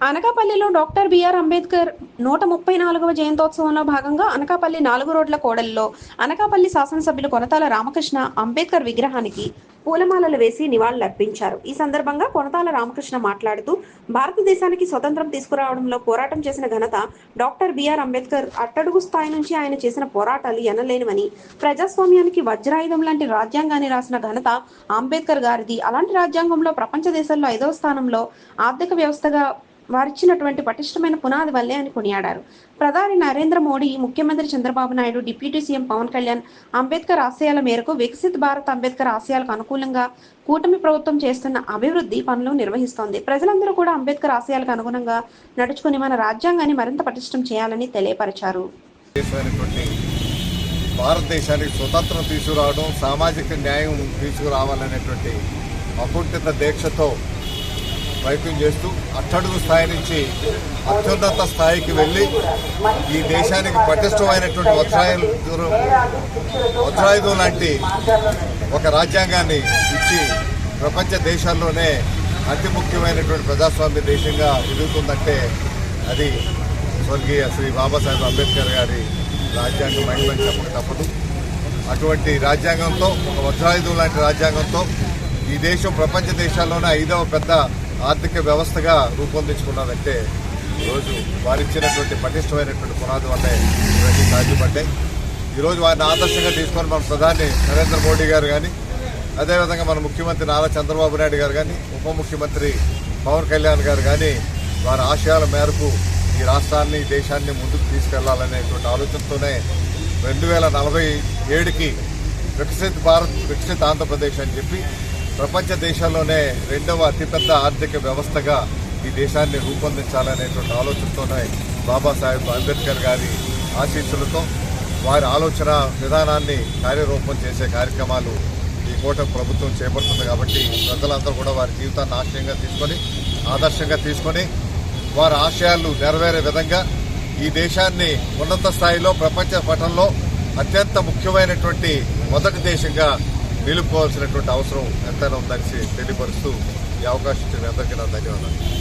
అనకాపల్లిలో doctor BR Ambedkar నూట ముప్పై నాలుగవ జయంతోత్సవంలో భాగంగా అనకాపల్లి నాలుగు రోడ్ల కోడల్లో అనకాపల్లి శాసనసభ్యులు కొనతాల రామకృష్ణ అంబేద్కర్ విగ్రహానికి పూలమాలలు వేసి నివాళులర్పించారు. ఈ సందర్భంగా కొనతాల రామకృష్ణ మాట్లాడుతూ భారతదేశానికి స్వతంత్రం తీసుకురావడంలో పోరాటం చేసిన ఘనత డాక్టర్ బిఆర్ అంబేద్కర్ అట్టడుగు స్థాయి నుంచి ఆయన చేసిన పోరాటాలు ఎనలేనివని ప్రజాస్వామ్యానికి వజ్రాయుధం లాంటి రాజ్యాంగాన్ని రాసిన ఘనత అంబేద్కర్ గారిది. అలాంటి రాజ్యాంగంలో ప్రపంచ దేశాల్లో ఐదవ స్థానంలో ఆర్థిక వ్యవస్థగా వారిచ్చినటువంటి పటిష్టమైన పునాది వల్లే అని కొనియాడారు. ప్రధాని నరేంద్ర మోడీ ముఖ్యమంత్రి చంద్రబాబు నాయుడు డిప్యూటీ సీఎం పవన్ కళ్యాణ్ అంబేద్కర్ ఆశయాల మేరకు వికసిత్ భారత్ అంబేద్కర్ ఆశయాలకు అనుకూలంగా కూటమి ప్రభుత్వం చేస్తున్న అభివృద్ధి పనులు నిర్వహిస్తోంది. ప్రజలందరూ కూడా అంబేద్కర్ ఆశయాలకు అనుగుణంగా నడుచుకుని మన రాజ్యాంగాన్ని మరింత పటిష్టం చేయాలని తెలియపరిచారు. భారతదేశానికి స్వతంత్రం తీసుకురావడం సామాజిక న్యాయం తీసుకురావాలనేటువంటి అకుంఠిత దీక్షతో ప్రయత్నం చేస్తూ అట్టడుగు స్థాయి నుంచి అత్యున్నత స్థాయికి వెళ్ళి ఈ దేశానికి పటిష్టమైనటువంటి వజ్రాయులు వజ్రాయుధం లాంటి ఒక రాజ్యాంగాన్ని ఇచ్చి ప్రపంచ దేశాల్లోనే అతి ముఖ్యమైనటువంటి ప్రజాస్వామ్య దేశంగా ఎదుగుతుందంటే అది స్వర్గీయ శ్రీ బాబాసాహెబ్ అంబేద్కర్ గారి రాజ్యాంగం మహిమని చెప్పక తప్పదు. అటువంటి రాజ్యాంగంతో ఒక వజ్రాయుధం లాంటి రాజ్యాంగంతో ఈ దేశం ప్రపంచ దేశాల్లోనే ఐదవ పెద్ద ఆర్థిక వ్యవస్థగా రూపొందించుకున్నదంటే ఈరోజు వారిచ్చినటువంటి పటిష్టమైనటువంటి పునాది వల్లే ఇవన్నీ సాధ్యపడ్డాయి. ఈరోజు వారిని ఆదర్శంగా తీసుకొని మన ప్రధాని నరేంద్ర మోడీ గారు కానీ అదేవిధంగా మన ముఖ్యమంత్రి నారా చంద్రబాబు నాయుడు గారు కానీ ఉప ముఖ్యమంత్రి పవన్ కళ్యాణ్ గారు కానీ వారి ఆశయాల మేరకు ఈ రాష్ట్రాన్ని దేశాన్ని ముందుకు తీసుకెళ్ళాలనేటువంటి ఆలోచనతోనే రెండు వేల నలభై ఏడుకి వికసిత భారత్ వికసిత ఆంధ్రప్రదేశ్ అని చెప్పి ప్రపంచ దేశాల్లోనే రెండవ అతిపెద్ద ఆర్థిక వ్యవస్థగా ఈ దేశాన్ని రూపొందించాలనేటువంటి ఆలోచనతోనే బాబాసాహెబ్ అంబేద్కర్ గారి ఆశీస్సులతో వారి ఆలోచన విధానాన్ని కార్యరూపం చేసే కార్యక్రమాలు ఈ కూటమి ప్రభుత్వం చేపడుతుంది కాబట్టి ప్రజలందరూ కూడా వారి జీవితాన్ని ఆశయంగా తీసుకొని ఆదర్శంగా తీసుకొని వారి ఆశయాలు నెరవేరే విధంగా ఈ దేశాన్ని ఉన్నత స్థాయిలో ప్రపంచ పటంలో అత్యంత ముఖ్యమైనటువంటి మొదటి దేశంగా నిలుపుకోవాల్సినటువంటి అవసరం ఎంతైనా ఉందని తెలియపరుస్తూ ఈ అవకాశం ఇచ్చిన అందరికీ నా ధన్యవాదాలు.